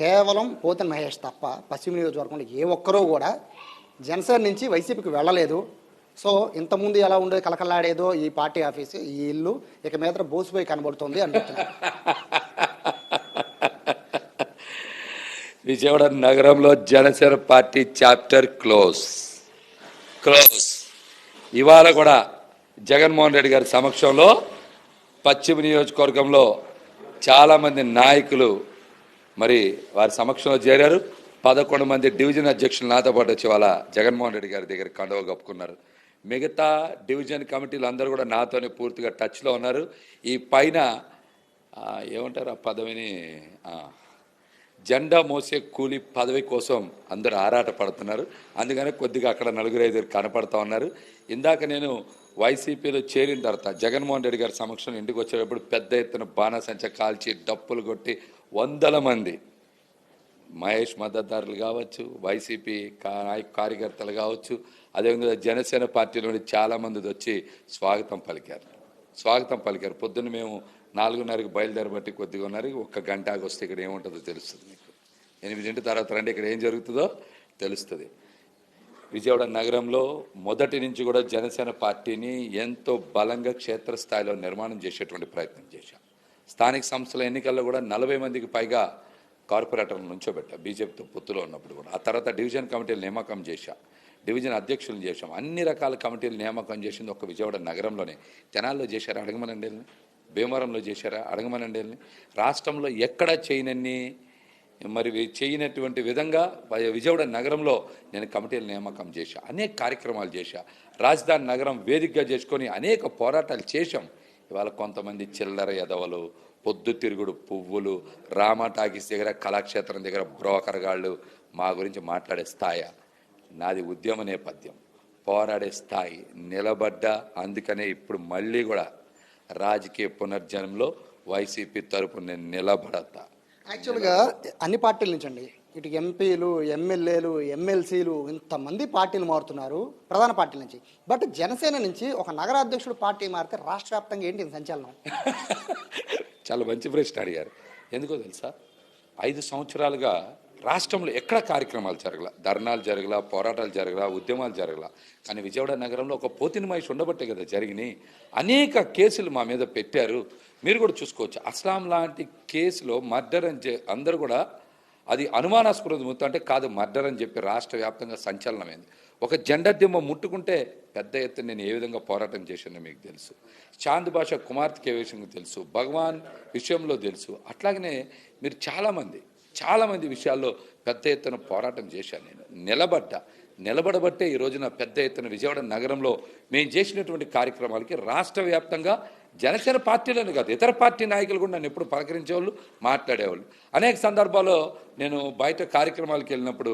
కేవలం పోతన్ మహేష్ తప్ప పశ్చిమ నియోజకవర్గంలో ఏ ఒక్కరూ కూడా జనసేన నుంచి వైసీపీకి వెళ్ళలేదు. సో ఇంతకుముందు ఎలా ఉండేది? కలకలాడేదో ఈ పార్టీ ఆఫీసు ఈ ఇల్లు ఇక మీద బోసిపోయి కనబడుతుంది అనిపిస్తున్నారు విజయవాడ నగరంలో Janasena party chapter close. Close. ఇవాళ కూడా జగన్మోహన్ రెడ్డి గారి సమక్షంలో పశ్చిమ నియోజకవర్గంలో చాలామంది నాయకులు మరి వారి సమక్షంలో చేరారు. పదకొండు మంది డివిజన్ అధ్యక్షులు నాతో పాటు వచ్చి వాళ్ళ జగన్మోహన్ రెడ్డి గారి దగ్గర కండువ కప్పుకున్నారు. మిగతా డివిజన్ కమిటీలు అందరూ కూడా నాతోనే పూర్తిగా టచ్లో ఉన్నారు. ఈ పైన ఏమంటారు ఆ పదవిని జెండా మోసే కూలి పదవి కోసం అందరూ ఆరాట పడుతున్నారు అందుకనే కొద్దిగా అక్కడ నలుగురు ఐదుగురు కనపడతా ఉన్నారు. ఇందాక నేను వైసీపీలో చేరిన తర్వాత జగన్మోహన్ రెడ్డి గారి సమక్షంలో ఇంటికి వచ్చేటప్పుడు పెద్ద ఎత్తున బాణసంచ కాల్చి డప్పులు కొట్టి వందల మంది. మహేష్ మద్దతుదారులు కావచ్చు వైసీపీ నాయక కార్యకర్తలు కావచ్చు అదేవిధంగా జనసేన పార్టీ నుండి చాలామంది వచ్చి స్వాగతం పలికారు. స్వాగతం పలికారు. పొద్దున్న మేము నాలుగున్నరకు బయలుదేరబట్టి కొద్దిగా ఉన్నారు ఒక్క గంట వస్తే ఇక్కడ ఏముంటుందో తెలుస్తుంది మీకు. ఎనిమిదింటి తర్వాత రండి ఇక్కడ ఏం జరుగుతుందో తెలుస్తుంది. విజయవాడ నగరంలో మొదటి నుంచి కూడా జనసేన పార్టీని ఎంతో బలంగా క్షేత్రస్థాయిలో నిర్మాణం చేసేటువంటి ప్రయత్నం చేశాం. స్థానిక సంస్థల ఎన్నికల్లో కూడా నలభై మందికి పైగా కార్పొరేటర్లు నుంచోబెట్టా బీజేపీతో పొత్తులో ఉన్నప్పుడు కూడా. ఆ తర్వాత డివిజన్ కమిటీలు నియామకం చేశా. డివిజన్ అధ్యక్షులను చేశాం. అన్ని రకాల కమిటీలు నియామకం చేసింది ఒక విజయవాడ నగరంలోనే. తెనాల్లో చేశారా? అడగమనండి భీమవరంలో చేశారా? అడగమనండి రాష్ట్రంలో ఎక్కడా చేయనన్ని మరి చేయనటువంటి విధంగా విజయవాడ నగరంలో నేను కమిటీల నియామకం చేశా. అనేక కార్యక్రమాలు చేశా. రాజధాని నగరం వేదికగా చేసుకొని అనేక పోరాటాలు చేశాం. ఇవాళ కొంతమంది చిల్లర ఎదవలు పొద్దుతిరుగుడు పువ్వులు రామా టాకీస్ దగ్గర కళాక్షేత్రం దగ్గర బ్రోకర్ గాళ్ళు మా గురించి మాట్లాడే స్థాయి. నాది ఉద్యమ నేపథ్యం. పోరాడే స్థాయి నిలబడ్డా అందుకనే ఇప్పుడు మళ్ళీ కూడా రాజకీయ పునర్జన్మలో వైసీపీ తరపున నేను నిలబడతా. యాక్చువల్గా అన్ని పార్టీల నుంచి అండి. ఇటు ఎంపీలు ఎమ్మెల్యేలు ఎమ్మెల్సీలు ఇంతమంది పార్టీలు మారుతున్నారు ప్రధాన పార్టీల నుంచి. బట్ జనసేన నుంచి ఒక నగరాధ్యక్షుడు పార్టీ మారితే రాష్ట్ర వ్యాప్తంగా ఏంటి సంచలనం? చాలా మంచి ప్రశ్న అడిగారు. ఎందుకో తెలుసా? ఐదు సంవత్సరాలుగా రాష్ట్రంలో ఎక్కడ కార్యక్రమాలు జరగల ధర్నాలు జరగల పోరాటాలు జరగల ఉద్యమాలు జరగల. కానీ విజయవాడ నగరంలో ఒక పోతిని మహిషి ఉండబట్టే కదా జరిగినాయి. అనేక కేసులు మా మీద పెట్టారు. మీరు కూడా చూసుకోవచ్చు. అస్లాం లాంటి కేసులో మర్డర్ అని అందరూ కూడా అది అనుమానాస్పద ముత్తు అంటే కాదు మర్డర్ అని చెప్పి రాష్ట్ర వ్యాప్తంగా సంచలనమైంది. ఒక జెండర్ దిమ్మ ముట్టుకుంటే పెద్ద ఎత్తున నేను ఏ విధంగా పోరాటం చేశానో మీకు తెలుసు. చాంద్ భాష కుమార్తె విషయంలో తెలుసు భగవాన్ విషయంలో తెలుసు. అట్లాగనే మీరు చాలామంది చాలామంది విషయాల్లో పెద్ద ఎత్తున పోరాటం చేశాను నేను. నిలబడ్డా నిలబడబట్టే ఈ రోజున పెద్ద ఎత్తున విజయవాడ నగరంలో మేము చేసినటువంటి కార్యక్రమాలకి రాష్ట్ర వ్యాప్తంగా జనసేన పార్టీలోనే కాదు ఇతర పార్టీ నాయకులు కూడా నన్ను ఎప్పుడు పలకరించేవాళ్ళు మాట్లాడేవాళ్ళు. అనేక సందర్భాల్లో నేను బయట కార్యక్రమాలకు వెళ్ళినప్పుడు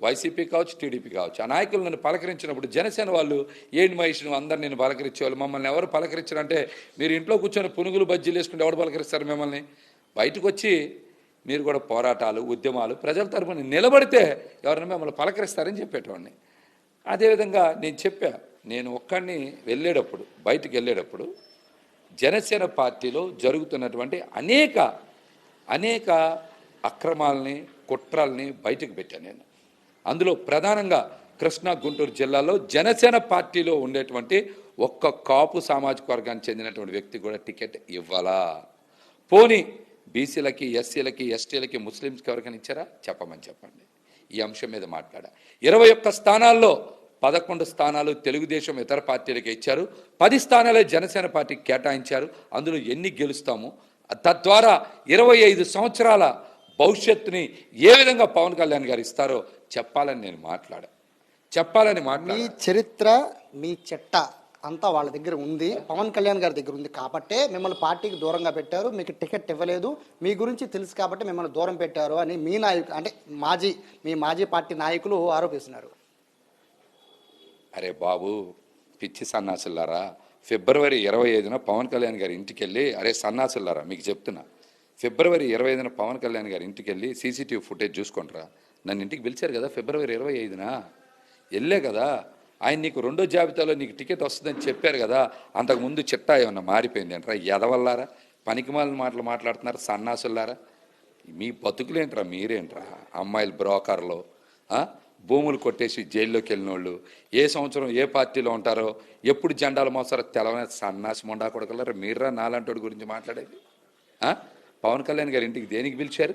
వైసీపీ కావచ్చు టీడీపీ కావచ్చు ఆ నాయకులు నన్ను పలకరించినప్పుడు జనసేన వాళ్ళు ఏంటి మహేష్ నువ్వు అందరు నేను పలకరించేవాళ్ళు మమ్మల్ని ఎవరు పలకరించారంటే మీరు ఇంట్లో కూర్చొని పునుగులు బజ్జీలు వేసుకుంటే ఎవరు పలకరిస్తారు మిమ్మల్ని? బయటకు వచ్చి మీరు కూడా పోరాటాలు ఉద్యమాలు ప్రజల తరపున నిలబడితే ఎవరైనా మిమ్మల్ని పలకరిస్తారని చెప్పేటవాడిని అదేవిధంగా నేను చెప్పా నేను ఒక్కడిని వెళ్ళేటప్పుడు బయటికి వెళ్ళేటప్పుడు జనసేన పార్టీలో జరుగుతున్నటువంటి అనేక అనేక అక్రమాలని కుట్రల్ని బయటకు పెట్టాను నేను. అందులో ప్రధానంగా కృష్ణా గుంటూరు జిల్లాలో జనసేన పార్టీలో ఉండేటువంటి ఒక్క కాపు సామాజిక వర్గానికి చెందినటువంటి వ్యక్తి కూడా టికెట్ ఇవ్వాలా? పోనీ బీసీలకి ఎస్సీలకి ఎస్టీలకి ముస్లిమ్స్కి ఎవరికైనా ఇచ్చారా? చెప్పమని చెప్పండి. ఈ అంశం మీద మాట్లాడా. ఇరవై ఒక్క స్థానాల్లో పదకొండు స్థానాలు తెలుగుదేశం ఇతర పార్టీలకు ఇచ్చారు. పది స్థానాలే జనసేన పార్టీకి కేటాయించారు. అందులో ఎన్ని గెలుస్తాము? తద్వారా ఇరవై ఐదు సంవత్సరాల భవిష్యత్తుని ఏ విధంగా పవన్ కళ్యాణ్ గారు ఇస్తారో చెప్పాలని నేను మాట్లాడా. చెప్పాలని మీ చరిత్ర మీ చెట్ట అంతా వాళ్ళ దగ్గర ఉంది. పవన్ కళ్యాణ్ గారి దగ్గర ఉంది కాబట్టే మిమ్మల్ని పార్టీకి దూరంగా పెట్టారు. మీకు టికెట్ ఇవ్వలేదు. మీ గురించి తెలుసు కాబట్టి మిమ్మల్ని దూరం పెట్టారు అని మీ నాయకు అంటే మాజీ మీ మాజీ పార్టీ నాయకులు ఆరోపిస్తున్నారు. అరే బాబు పిచ్చి సన్నాసులారా. ఫిబ్రవరి ఇరవై ఐదున పవన్ కళ్యాణ్ గారి ఇంటికి వెళ్ళి అరే సన్నాసులారా మీకు చెప్తున్నా. ఫిబ్రవరి ఇరవై ఐదున పవన్ కళ్యాణ్ గారి ఇంటికి వెళ్ళి సీసీటీవీ ఫుటేజ్ చూసుకుంటారా నన్ను ఇంటికి పిలిచారు కదా ఫిబ్రవరి ఇరవై ఐదున. వెళ్ళే కదా. ఆయన నీకు రెండో జాబితాలో నీకు టికెట్ వస్తుందని చెప్పారు కదా. అంతకుముందు చిట్టా ఏమన్నా మారిపోయింది అంటారా ఎదవల్లారా? పనికిమాలిన మాటలు మాట్లాడుతున్నారు సన్నాసులారా. మీ బతుకులేంట్రా మీరేంట్రా? అమ్మాయిలు బ్రోకర్లు భూములు కొట్టేసి జైల్లోకి వెళ్ళిన వాళ్ళు ఏ సంవత్సరం ఏ పార్టీలో ఉంటారో ఎప్పుడు జెండాలు మోస్తారో తెలవని సన్నాసి మొండా కొడకలరా మీర్రా నాలంటోడి గురించి మాట్లాడేది? పవన్ కళ్యాణ్ గారి ఇంటికి దేనికి పిలిచారు?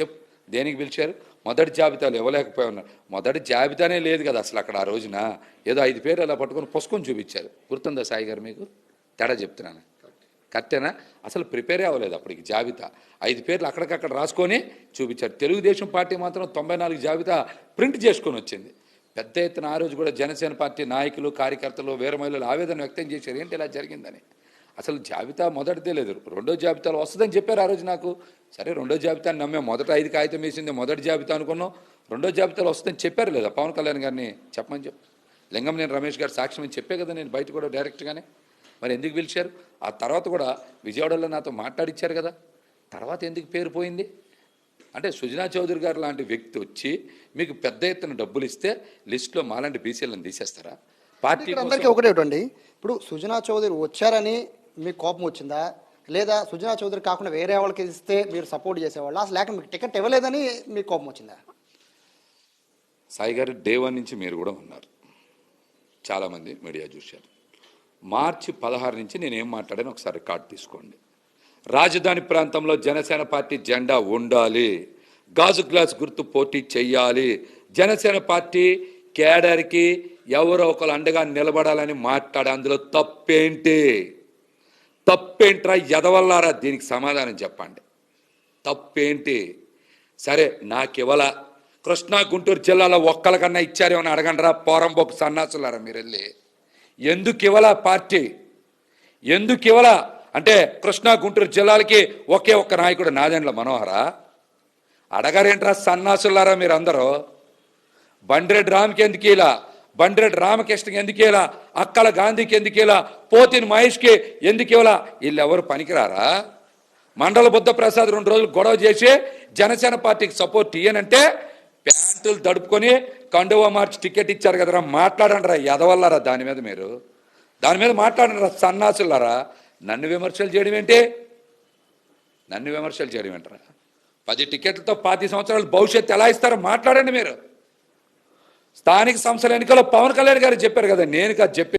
చెప్ దేనికి పిలిచారు? మొదటి జాబితాలు ఇవ్వలేకపోయి ఉన్నారు. మొదటి జాబితానే లేదు కదా అసలు అక్కడ ఆ రోజున. ఏదో ఐదు పేరు అలా పట్టుకొని పుస్తకం చూపించారు. గుర్తుందా సాయి గారు మీకు? తేడా చెప్తున్నాను. కరెక్టేనా? అసలు ప్రిపేర్ అవ్వలేదు అప్పటికి జాబితా. ఐదు పేర్లు అక్కడికక్కడ రాసుకొని చూపించారు. తెలుగుదేశం పార్టీ మాత్రం తొంభై నాలుగు జాబితా ప్రింట్ చేసుకొని వచ్చింది. పెద్ద ఎత్తున ఆ రోజు కూడా జనసేన పార్టీ నాయకులు కార్యకర్తలు వేరే మహిళలు ఆవేదన వ్యక్తం చేశారు. ఏంటి ఇలా జరిగిందని? అసలు జాబితా మొదటిదే లేదు. రెండో జాబితాలో వస్తుందని చెప్పారు ఆ రోజు నాకు. సరే రెండో జాబితాని నమ్మాం. మొదట ఐదు కాగితం వేసింది మొదటి జాబితా అనుకున్నాం. రెండో జాబితాలో వస్తుందని చెప్పారు లేదా? పవన్ కళ్యాణ్ గారిని చెప్పమని చెప్పు. లింగం నేను రమేష్ గారు సాక్ష్యం అని చెప్పే కదా నేను బయట కూడా డైరెక్ట్గానే. మరి ఎందుకు పిలిచారు? ఆ తర్వాత కూడా విజయవాడలో నాతో మాట్లాడిచ్చారు కదా. తర్వాత ఎందుకు పేరు పోయింది? అంటే సుజనా చౌదరి గారు లాంటి వ్యక్తి వచ్చి మీకు పెద్ద ఎత్తున డబ్బులు ఇస్తే లిస్టులో మాలాంటి బీసీలను తీసేస్తారా? పార్టీ అందరికీ ఒకటే అండి ఇప్పుడు సుజనా చౌదరి వచ్చారని మీకు కోపం వచ్చిందా? లేదా సుజనా చౌదరి కాకుండా వేరే వాళ్ళకి ఇస్తే మీరు సపోర్ట్ చేసేవాళ్ళ? అసలు లేక మీకు టికెట్ ఇవ్వలేదని మీకు కోపం వచ్చిందా? సాయి గారు డే వన్ నుంచి మీరు కూడా ఉన్నారు. చాలామంది మీడియా చూశారు. మార్చి పదహారు నుంచి నేను ఏం మాట్లాడాను ఒకసారి కార్డు తీసుకోండి. రాజధాని ప్రాంతంలో జనసేన పార్టీ జెండా ఉండాలి. గాజు గ్లాస్ గుర్తు పోటీ చెయ్యాలి. జనసేన పార్టీ కేడర్కి ఎవరో ఒకరు అండగా నిలబడాలని మాట్లాడే అందులో తప్పేంటి? తప్పేంట్రా ఎదవల్లారా? దీనికి సమాధానం చెప్పండి. తప్పేంటి? సరే నాకివ్వల. కృష్ణా గుంటూరు జిల్లాలో ఒక్కలకన్నా ఇచ్చారేమని అడగండిరా పోరంబొక్కు సన్నాసులారా మీరు వెళ్ళి ఎందుకు పార్టీ? ఎందుకు ఇవ్వలా అంటే కృష్ణా గుంటూరు జిల్లాలకి ఒకే ఒక్క నాయకుడు నాదెండ్ల మనోహరా? అడగారేంట్రా సన్నాసులారా మీరందరూ? బండ్రెడ్డి రామ్కి ఎందుకు ఇలా బండ్రెడ్డి రామకృష్ణకి ఎందుకు ఇలా అక్కల గాంధీకి ఎందుకు ఇలా పోతిని మహేష్కి ఎందుకు ఇవ్వలా వీళ్ళు ఎవరు పనికిరారా? మండల బుద్ధ ప్రసాద్ రెండు రోజులు గొడవ చేసి జనసేన పార్టీకి సపోర్ట్ ఇయ్యనంటే ప్యాంటులు తడుపుకొని కండువా మార్చి టికెట్ ఇచ్చారు కదరా మాట్లాడండిరా ఎదవల్లారా దాని మీద మీరు? దాని మీద మాట్లాడండిరా సన్నాసులారా. నన్ను విమర్శలు చేయడం ఏంటి? నన్ను విమర్శలు చేయడం ఏంటరా? పది టికెట్లతో పాతి సంవత్సరాలు భవిష్యత్తు ఎలా ఇస్తారో మాట్లాడండి మీరు. స్థానిక సంస్థల ఎన్నికల్లో పవన్ కళ్యాణ్ గారు చెప్పారు కదా నేను కాదు చెప్పి